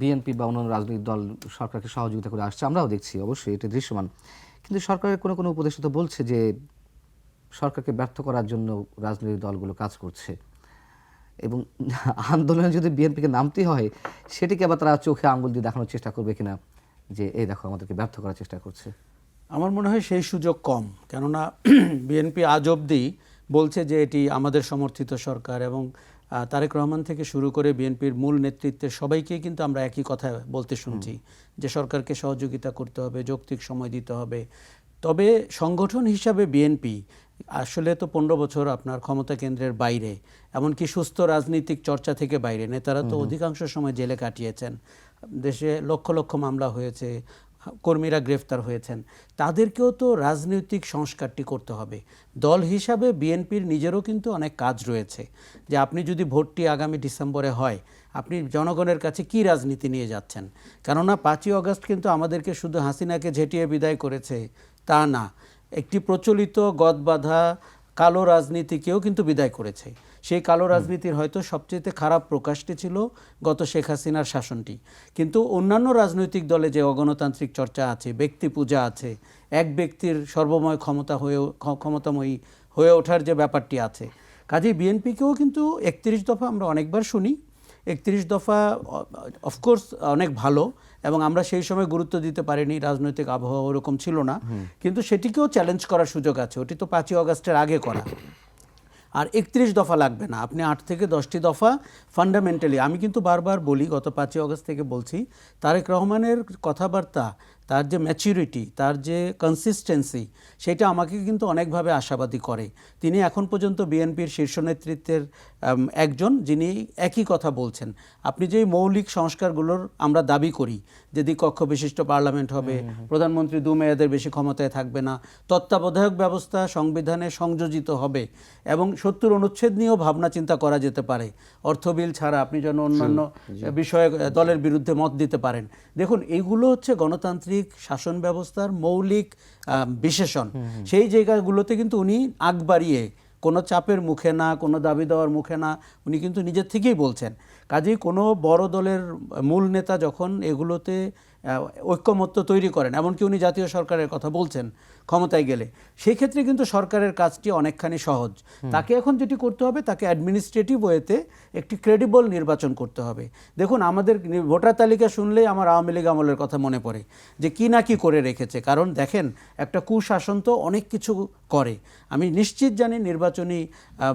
BNP বা অন্যান্য রাজনৈতিক দল সরকারকে সহযোগিতা করে আসছে, আমরাও দেখছি অবশ্যই এটা দৃশ্যমান। কিন্তু সরকারের কোনো কোনো উপদেষ্টা তো বলছে যে সরকারকে ব্যর্থ করার জন্য রাজনৈতিক দলগুলো কাজ করছে। এবং আন্দোলনে যদি বিএনপিকে নামতে হয়, সেটিকে আবার তারা চোখে আঙুল দিয়ে দেখানোর চেষ্টা করবে কিনা যে, এই দেখো, আমাদেরকে ব্যর্থ করার চেষ্টা করছে। আমার মনে হয় সেই সুযোগ কম। কেননা বিএনপি আজ অবধি বলছে যে এটি আমাদের সমর্থিত সরকার এবং তারেক রহমান থেকে শুরু করে বিএনপির মূল নেতৃত্বের সবাইকেই কিন্তু আমরা একই কথা বলতে শুনছি যে সরকারকে সহযোগিতা করতে হবে যৌক্তিক সময় দিতে হবে। তবে সংগঠন হিসাবে বিএনপি আসলে তো পনেরো বছর আপনার ক্ষমতা কেন্দ্রের বাইরে এমনকি সুস্থ রাজনৈতিক চর্চা থেকে বাইরে। নেতারা তো অধিকাংশ সময় জেলে কাটিয়েছেন। দেশে লক্ষ লক্ষ মামলা হয়েছে কর্মীরা গ্রেফতার হয়েছেন। তাদেরকেও তো রাজনৈতিক সংস্কারটি করতে হবে। দল হিসাবে বিএনপির নিজেরও কিন্তু অনেক কাজ রয়েছে। যে আপনি যদি ভোটটি আগামী ডিসেম্বরে হয়, আপনি জনগণের কাছে কি রাজনীতি নিয়ে যাচ্ছেন? কেননা পাঁচই অগস্ট কিন্তু আমাদেরকে শুধু হাসিনাকে ঝেঁটিয়ে বিদায় করেছে, তা না। একটি প্রচলিত গদবাধা কালো রাজনীতিকেও কিন্তু বিদায় করেছে। সেই কালো রাজনীতির হয়তো সবচেয়ে খারাপ প্রকাশটি ছিল গত শেখ হাসিনার শাসনটি। কিন্তু অন্যান্য রাজনৈতিক দলে যে অগণতান্ত্রিক চর্চা আছে ব্যক্তি পূজা আছে এক ব্যক্তির সর্বময় ক্ষমতা হয়ে ক্ষ- ক্ষমতাময়ী হয়ে ওঠার যে ব্যাপারটি আছে কাজেই বিএনপিকেও কিন্তু একত্রিশ দফা আমরা অনেকবার শুনি। একত্রিশ দফা অফকোর্স অনেক ভালো এবং আমরা সেই সময় গুরুত্ব দিতে পারিনি রাজনৈতিক আবহাওয়া ওরকম ছিল না। কিন্তু সেটিকেও চ্যালেঞ্জ করার সুযোগ আছে। ওটি তো পাঁচই অগস্টের আগে করা। আর একত্রিশ দফা লাগবে না। আপনি আট থেকে দশটি দফা ফান্ডামেন্টালি আমি কিন্তু বারবার বলি, গত পাঁচই অগস্ট থেকে বলছি, তারেক রহমানের কথাবার্তা তার যে ম্যাচিউরিটি তার যে কনসিস্টেন্সি সেটা আমাকে কিন্তু অনেকভাবে আশাবাদী করে। তিনি এখন পর্যন্ত বিএনপির শীর্ষ নেতৃত্বের একজন যিনি একই কথা বলছেন। আপনি যে মৌলিক সংস্কারগুলোর আমরা দাবি করি যে দ্বিকক্ষ বিশিষ্ট পার্লামেন্ট হবে প্রধানমন্ত্রী দু মেয়াদের বেশি ক্ষমতায় থাকবে না তত্ত্বাবধায়ক ব্যবস্থা সংবিধানে সংযোজিত হবে এবং সত্তর অনুচ্ছেদ নিয়েও ভাবনা চিন্তা করা যেতে পারে। অর্থ বিল ছাড়া আপনি যেন অন্যান্য বিষয়ে দলের বিরুদ্ধে মত দিতে পারেন। দেখুন এইগুলো হচ্ছে গণতান্ত্রিক শাসন ব্যবস্থার মৌলিক বিশেষণ। সেই জায়গাগুলোতে কিন্তু উনি আগ বাড়িয়ে কোনো চাপের মুখে না, কোনো দাবি দেওয়ার মুখে না, উনি কিন্তু নিজের থেকেই বলছেন। কাজেই কোনো বড় দলের মূল নেতা যখন এগুলোতে ঐক্যমত্য তৈরি করেন, এমনকি উনি জাতীয় সরকারের কথা বলছেন ক্ষমতায় গেলে। সেই ক্ষেত্রে কিন্তু সরকারের কাজটি অনেকখানি সহজ। তাকে এখন যেটি করতে হবে তাকে অ্যাডমিনিস্ট্রেটিভ ওয়েতে একটি ক্রেডিবল নির্বাচন করতে হবে। দেখুন আমাদের ভোটার তালিকা শুনলেই আমার আওয়ামী লীগ আমলের কথা মনে পড়ে যে কি না কি করে রেখেছে। কারণ দেখেন একটা কুশাসন তো অনেক কিছু করে। আমি নিশ্চিত জানি নির্বাচনী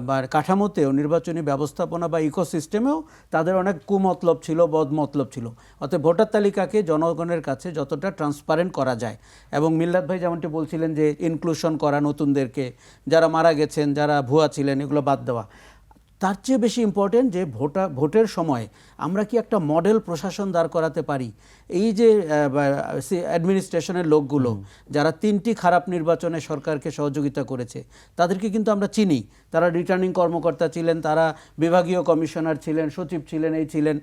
বা কাঠামোতেও নির্বাচনী ব্যবস্থাপনা বা ইকোসিস্টেমেও তাদের অনেক কুমতলব ছিল বদমতলব ছিল। অতএব ভোটার তালিকাকে জনগণের কাছে যতটা ট্রান্সপারেন্ট করা যায়। এবং মিল্লাত ভাই যেমনটি বলছিলেন যে ইনক্লুশন করা নতুনদেরকে যারা মারা গেছেন যারা ভুয়া ছিলেন এগুলো বাদ দেওয়া। তার চেয়ে বেশি ইম্পর্টেন্ট যে ভোটা ভোটের সময় আমরা কি একটা মডেল প্রশাসন দাঁড় করাতে পারি? এই যে অ্যাডমিনিস্ট্রেশনের লোকগুলো যারা তিনটি খারাপ নির্বাচনে সরকারকে সহযোগিতা করেছে তাদেরকে কিন্তু আমরা চিনি। তারা রিটার্নিং কর্মকর্তা ছিলেন তারা বিভাগীয় কমিশনার ছিলেন সচিব ছিলেন এই ছিলেন।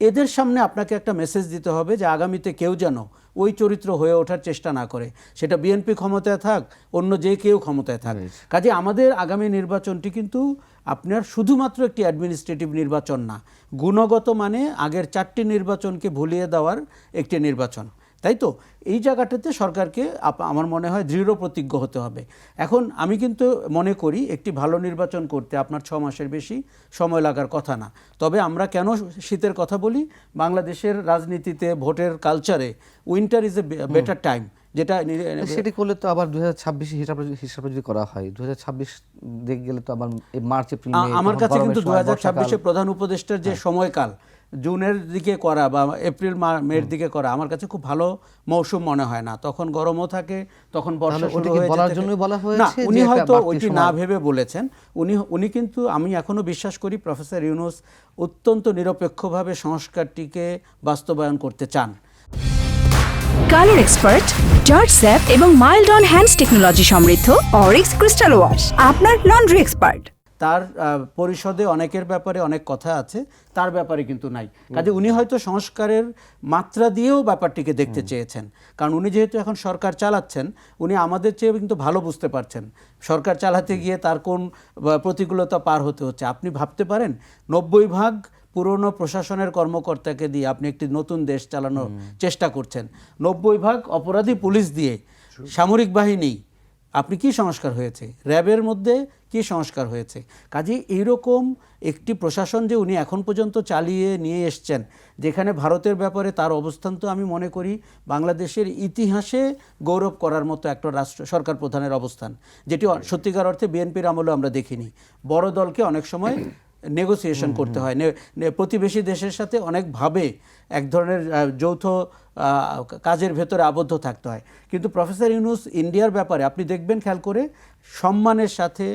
এদের সামনে আপনাকে একটা মেসেজ দিতে হবে যে আগামীতে কেউ যেন ওই চরিত্র হয়ে ওঠার চেষ্টা না করে। সেটা বিএনপি ক্ষমতায় থাক অন্য যে কেউ ক্ষমতায় থাক। কাজে আমাদের আগামী নির্বাচনটি কিন্তু আপনার শুধুমাত্র একটি অ্যাডমিনিস্ট্রেটিভ নির্বাচন না গুণগত মানে আগের চারটি নির্বাচনকে ভুলিয়ে দেওয়ার একটি নির্বাচন। তাই তো? এই জায়গাটাতে সরকারকে আমার মনে হয় দৃঢ় প্রতিজ্ঞ হতে হবে। এখন আমি কিন্তু মনে করি একটি ভালো নির্বাচন করতে আপনার ছ মাসের বেশি সময় লাগার কথা না। তবে আমরা কেন শীতের কথা বলি? বাংলাদেশের রাজনীতিতে ভোটের কালচারে winter is a better time যেটা সেটি করলে তো আবার দুই হাজার ছাব্বিশে হিসাবে হিসাবে যদি করা হয় দুই হাজার ছাব্বিশ দেখে গেলে তো আবার মার্চ এপ্রিল আমার কাছে কিন্তু দু হাজার ছাব্বিশে প্রধান উপদেষ্টার যে সময়কাল জুনের দিকে করা বা এপ্রিল মা- মের দিকে করা আমার কাছে খুব ভালো মৌসুম মনে হয় না। তখন গরমও থাকে তখন বর্ষা শুরু হয়ে বলার যেতে- বলা না হয়েছে উনি হয়তো ওইটি না ভেবে বলেছেন। উনি উনি কিন্তু আমি এখনও বিশ্বাস করি প্রফেসর ইউনুস অত্যন্ত নিরপেক্ষভাবে সংস্কারটিকে বাস্তবায়ন করতে চান। কালার এক্সপার্ট জর্জ স্যাপ এবং মাইল্ড অন হ্যান্ডস টেকনোলজি সমৃদ্ধ অরিক্স ক্রিস্টাল ওয়াশ আপনার লন্ড্রি এক্সপার্ট। তার পরিষদে অনেকের ব্যাপারে অনেক কথা আছে তার ব্যাপারে কিন্তু নাই। কাজে উনি হয়তো সংস্কারের মাত্রা দিয়েও ব্যাপারটিকে দেখতে চেয়েছেন। কারণ উনি যেহেতু এখন সরকার চালাচ্ছেন উনি আমাদের চেয়ে কিন্তু ভালো বুঝতে পারছেন। সরকার চালাতে গিয়ে তার কোন প্রতিকূলতা পার হতে হচ্ছে। আপনি ভাবতে পারেন নব্বই ভাগ পুরনো প্রশাসনের কর্মকর্তাকে দিয়ে আপনি একটি নতুন দেশ চালানোর চেষ্টা করছেন। নব্বই ভাগ অপরাধী পুলিশ দিয়ে সামরিক বাহিনী আপনি কি সংস্কার হয়েছে? র্যাবের মধ্যে কি সংস্কার হয়েছে? কাজে এইরকম একটি প্রশাসন যে উনি এখন পর্যন্ত চালিয়ে নিয়ে এসছেন, যেখানে ভারতের ব্যাপারে তার অবস্থান তো আমি মনে করি বাংলাদেশের ইতিহাসে গৌরব করার মতো একটা রাষ্ট্র, সরকার প্রধানের অবস্থান, যেটি সত্যিকার অর্থে বিএনপির আমলেও আমরা দেখিনি। বড় দলকে অনেক সময় নেগোসিয়েশন করতে হয়। প্রতিবেশী দেশের সাথে অনেকভাবে এক ধরনের যৌথ কাজের ভেতরে আবদ্ধ থাকতে হয়। কিন্তু প্রফেসর ইউনুস ইন্ডিয়ার ব্যাপারে আপনি দেখবেন খেয়াল করে সম্মানের সাথে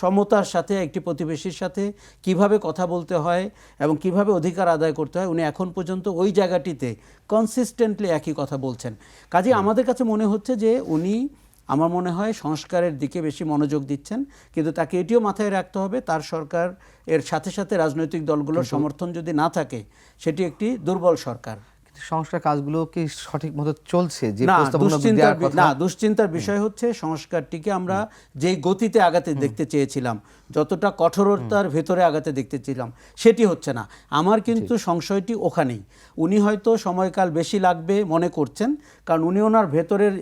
সমতার সাথে একটি প্রতিবেশীর সাথে কীভাবে কথা বলতে হয় এবং কীভাবে অধিকার আদায় করতে হয় উনি এখন পর্যন্ত ওই জায়গাটিতে কনসিস্টেন্টলি একই কথা বলছেন। কাজে আমাদের কাছে মনে হচ্ছে যে উনি আমার মনে হয় সংস্কারের দিকে বেশি মনোযোগ দিচ্ছেন কিন্তু তাকে এটিও মাথায় রাখতে হবে তার সরকার এর সাথে সাথে রাজনৈতিক দলগুলোর সমর্থন যদি না থাকে সেটি একটি দুর্বল সরকার। সংস্কার কাজগুলো কি সঠিক মতো চলছে? যে না দুশ্চিন্তার বিষয় হচ্ছে সংস্কারটিকে আমরা যেই গতিতে আগাতে দেখতে চেয়েছিলাম যতটা কঠোরতার ভেতরে আগাতে দেখতে চেয়েছিলাম সেটি হচ্ছে না। আমার কিন্তু সংশয়টি ওখানেই। উনি হয়তো সময়কাল বেশি লাগবে মনে করছেন কারণ উনি ওনার ভেতরের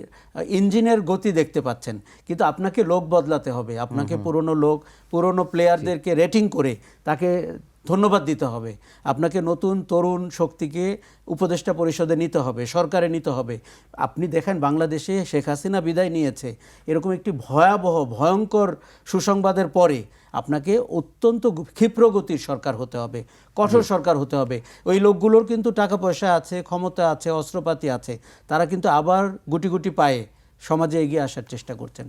ইঞ্জিনের গতি দেখতে পাচ্ছেন। কিন্তু আপনাকে লোক বদলাতে হবে। আপনাকে পুরনো লোক পুরনো প্লেয়ারদেরকে রেটিং করে তাকে ধন্যবাদ দিতে হবে। আপনাকে নতুন তরুণ শক্তিকে উপদেষ্টা পরিষদে নিতে হবে সরকারে নিতে হবে। আপনি দেখেন বাংলাদেশে শেখ হাসিনা বিদায় নিয়েছে। এরকম একটি ভয়াবহ ভয়ঙ্কর সুসংবাদের পরে আপনাকে অত্যন্ত ক্ষিপ্রগতির সরকার হতে হবে কঠোর সরকার হতে হবে। ওই লোকগুলোর কিন্তু টাকা পয়সা আছে ক্ষমতা আছে অস্ত্রপাতি আছে। তারা কিন্তু আবার গুটি গুটি পায়ে সমাজে এগিয়ে আসার চেষ্টা করছেন।